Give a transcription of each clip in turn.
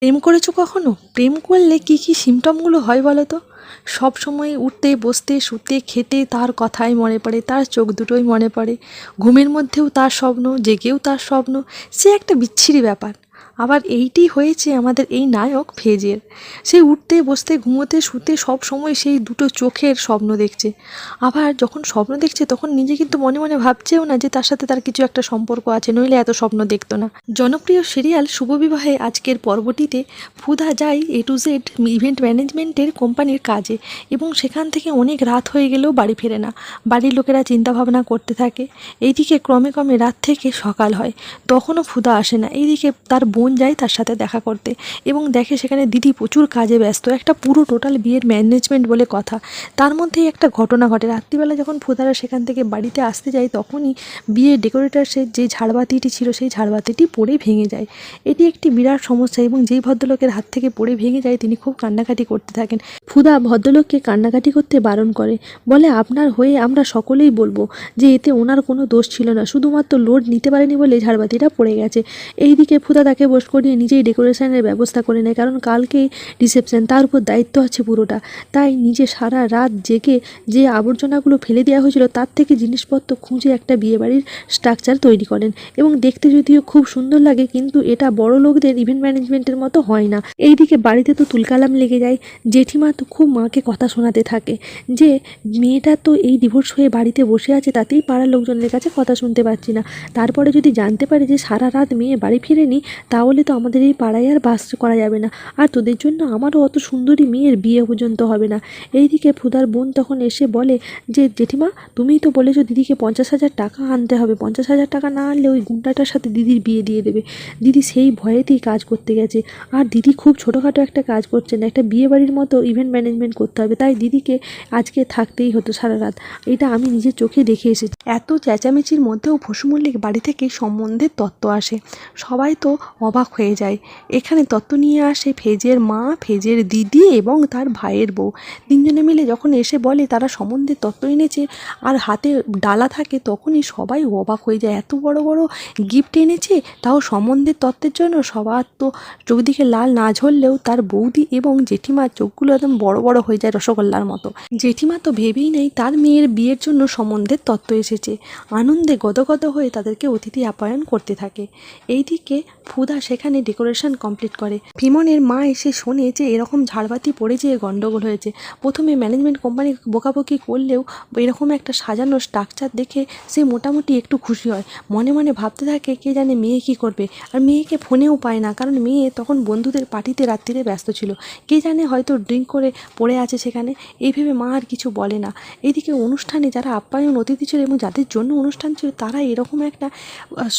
প্রেম করেছ কখনো? প্রেম করলে কী কী সিমটমগুলো হয় বলো তো? সব সময় উঠতে, বসতে, শুতে, খেতে তার কথাই মনে পড়ে, তার চোখ দুটোই মনে পড়ে। ঘুমের মধ্যেও তার স্বপ্ন, জেগেও তার স্বপ্ন। সে একটা বিচ্ছিরি ব্যাপার। আবার এইটি হয়েছে আমাদের এই নায়ক ফেজের। সে উঠতে, বসতে, ঘুমোতে, শুতে সব সময় সেই দুটো চোখের স্বপ্ন দেখছে। আবার যখন স্বপ্ন দেখছে, তখন নিজে কিন্তু মনে মনে ভাবছেও না যে তার সাথে তার কিছু একটা সম্পর্ক আছে, নইলে এত স্বপ্ন দেখতো না। জনপ্রিয় সিরিয়াল শুভবিবাহে আজকের পর্বটিতে ফুদা যায় এ টু জেড ইভেন্ট ম্যানেজমেন্টের কোম্পানির কাজে এবং সেখান থেকে অনেক রাত হয়ে গেলেও বাড়ি ফেরে না। বাড়ির লোকেরা চিন্তাভাবনা করতে থাকে, এইদিকে ক্রমে ক্রমে রাত থেকে সকাল হয়, তখনও ফুদা আসে না। এইদিকে তার বোন যায় তার সাথে দেখা করতে এবং দেখে সেখানে দিদি প্রচুর কাজে ব্যস্ত। একটা পুরো টোটাল বিয়ের ম্যানেজমেন্ট বলে কথা। তার মধ্যেই একটা ঘটনা ঘটে। রাত্রিবেলা যখন ফুদারা সেখান থেকে বাড়িতে আসতে যায়, তখনই বিয়ের ডেকোরেটার্সের যে ঝাড়বাতিটি ছিল, সেই ঝাড়বাতিটি পড়ে ভেঙে যায়। এটি একটি বিরাট সমস্যা এবং যেই ভদ্রলোকের হাত থেকে পড়ে ভেঙে যায়, তিনি খুব কান্নাকাটি করতে থাকেন। ফুদা ভদ্রলোককে কান্নাকাটি করতে বারণ করে। বলে, আপনার হয়ে আমরা সকলেই বলব যে এতে ওনার কোনো দোষ ছিল না। শুধুমাত্র লোড নিতে পারেনি বলে ঝাড়বাতিটা পড়ে গেছে। এইদিকে ফুদা তাকে বস করিয়ে নিজেই ডেকোরেশনের ব্যবস্থা করে নেয়, কারণ কালকেই রিসেপশন তার উপর দায়িত্ব আছে পুরোটা। তাই নিজে সারা রাত জেগে যে আবর্জনাগুলো ফেলে দেওয়া হয়েছিল, তার থেকে জিনিসপত্র খুঁজে একটা বিয়েবাড়ির স্ট্রাকচার তৈরি করেন। এবং দেখতে যদিও খুব সুন্দর লাগে, কিন্তু এটা বড় লোকদের ইভেন্ট ম্যানেজমেন্টের মতো হয় না। এইদিকে বাড়িতে তো তুলকালাম লেগে যায়। জেঠিমা তো খুব মাকে কথা শোনাতে থাকে। যে মেয়েটা তো এই ডিভোর্স হয়ে বাড়িতে বসে আছে, তাতেই পাড়ার লোকজনের কাছে কথা শুনতে পাচ্ছি না। তারপরে যদি জানতে পারে যে সারা রাত মেয়ে বাড়ি ফিরেনি তাহলে তো আমাদের এই পাড়ায় আর বাস করা যাবে না। আর তোদের জন্য আমারও অত সুন্দরী মেয়ের বিয়ে পর্যন্ত হবে না। এইদিকে ফুদার বোন তখন এসে বলে যে, জেঠিমা, তুমিই তো বলেছ দিদিকে পঞ্চাশ হাজার টাকা আনতে হবে। পঞ্চাশ হাজার টাকা না আনলে ওই গুন্ডাটার সাথে দিদির বিয়ে দিয়ে দেবে। দিদি সেই ভয়েতেই কাজ করতে গেছে। আর দিদি খুব ছোটোখাটো একটা কাজ করছে না একটা বিয়ে বাড়ির মতো ইভেন্ট ম্যানেজমেন্ট করতে হবে। তাই দিদিকে আজকে থাকতেই হতো সারা রাত। এটা আমি নিজের চোখে দেখে এসেছি। এত চেঁচামেচির মধ্যেও ভসু মল্লিক বাড়ি থেকে সম্বন্ধের তত্ত্ব আসে। সবাই তো অবাক হয়ে যায়। এখানে তত্ত্ব নিয়ে আসে ফেজের মা, ফেজের দিদি এবং তার ভাইয়ের বউ। তিনজনে মিলে যখন এসে বলে তারা সম্বন্ধের তত্ত্ব এনেছে আর হাতে ডালা থাকে তখনই সবাই অবাক হয়ে যায়। এত বড় বড় গিফট এনেছে, তাও সম্বন্ধের তত্ত্বের জন্য সবার তো চোখদিকে লাল না ঝরলেও তার বৌদি এবং জেঠিমার চোখগুলো একদম বড় বড় হয়ে যায় রসগোল্লার মতো। জেঠিমা তো ভেবেই নেই তার মেয়ের বিয়ের জন্য সম্বন্ধের তত্ত্ব এসেছে। আনন্দে গদগদ হয়ে তাদেরকে অতিথি আপ্যায়ন করতে থাকে। এইদিকে ফুদা সেখানে ডেকোরেশন কমপ্লিট করে। ফিমনের মা এসে শোনে যে এরকম ঝাড়বাতি পড়ে যেয়ে গণ্ডগোল হয়েছে। প্রথমে ম্যানেজমেন্ট কোম্পানি বকাবকি করলেও এরকম একটা সাজানো স্ট্রাকচার দেখে সে মোটামুটি একটু খুশি হয়। মনে মনে ভাবতে থাকে, কে জানে মেয়ে কী করবে? আর মেয়েকে ফোনেও পায় না, কারণ মেয়ে তখন বন্ধুদের পার্টিতে রাত্রিরে ব্যস্ত ছিল। কে জানে হয়তো ড্রিঙ্ক করে পড়ে আছে সেখানে। এই ভেবে মা আর কিছু বলে না। এদিকে অনুষ্ঠানে যারা আপ্যায়ন অতিথি ছিল এবং যাদের জন্য অনুষ্ঠান ছিল, তারা এরকম একটা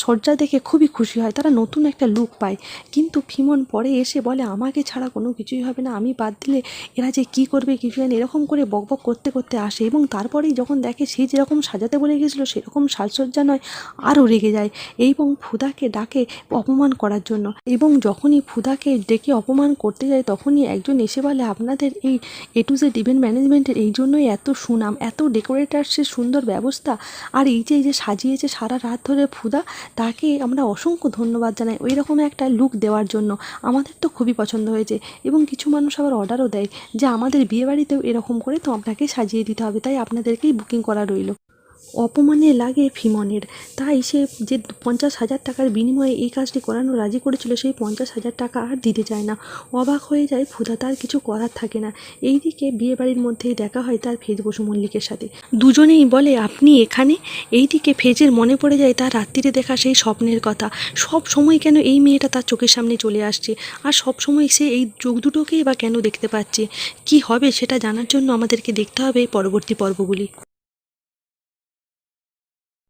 সজ্জা দেখে খুবই খুশি হয়। তারা নতুন একটা লুক পায়। কিন্তু ফিমন পরে এসে বলে, আমাকে ছাড়া কোনো কিছুই হবে না। আমি বাদ দিলে এরা যে কী করবে কিছু জানি? এরকম করে বকবক করতে করতে আসে এবং তারপরেই যখন দেখে সে যেরকম সাজাতে বলে গেছিল, সেরকম সাজসজ্জা নয়, আরও রেগে যায় এবং ফুদাকে ডাকে অপমান করার জন্য। এবং যখনই ফুদাকে ডেকে অপমান করতে যায়, তখনই একজন এসে বলে, আপনাদের এই এ টু জেড ইভেন্ট ম্যানেজমেন্টের এই জন্যই এত সুনাম, এত ডেকোরেটার্সের সুন্দর ব্যবস্থা। আর এই যে এই যে সাজিয়েছে সারা রাত ধরে ফুদা, তাকে আমরা অসংখ্য ধন্যবাদ জানাই। ওই রকম একটা লুক দেওয়ার জন্য আমাদের তো খুবই পছন্দ হয়েছে এবং কিছু মানুষ আবার অর্ডারও দেয় যে আমাদের বিয়েবাড়িতেও এরকম করে তো আপনাকে সাজিয়ে দিতে হবে, তাই আপনাদেরকেই বুকিং করা রইল। অপমানে লাগে ফিমনের তাই সে যে পঞ্চাশ হাজার টাকার বিনিময়ে এই কাজটি করানো রাজি করেছিল, সেই পঞ্চাশ হাজার টাকা আর দিতে চায় না। অবাক হয়ে যায় ফুদা তার কিছু করার থাকে না। এইদিকে বিয়েবাড়ির মধ্যেই দেখা হয় তার ফেজ বসু মল্লিকের সাথে। দুজনেই বলে, আপনি এখানে? এইদিকে ফেজের মনে পড়ে যায় তার রাত্রিরে দেখা সেই স্বপ্নের কথা। সব সময় কেন এই মেয়েটা তার চোখের সামনে চলে আসছে? আর সব সময় সে এই চোখ দুটোকেই বা কেন দেখতে পাচ্ছে? কি হবে সেটা জানার জন্য আমাদেরকে দেখতে হবে পরবর্তী পর্বগুলি।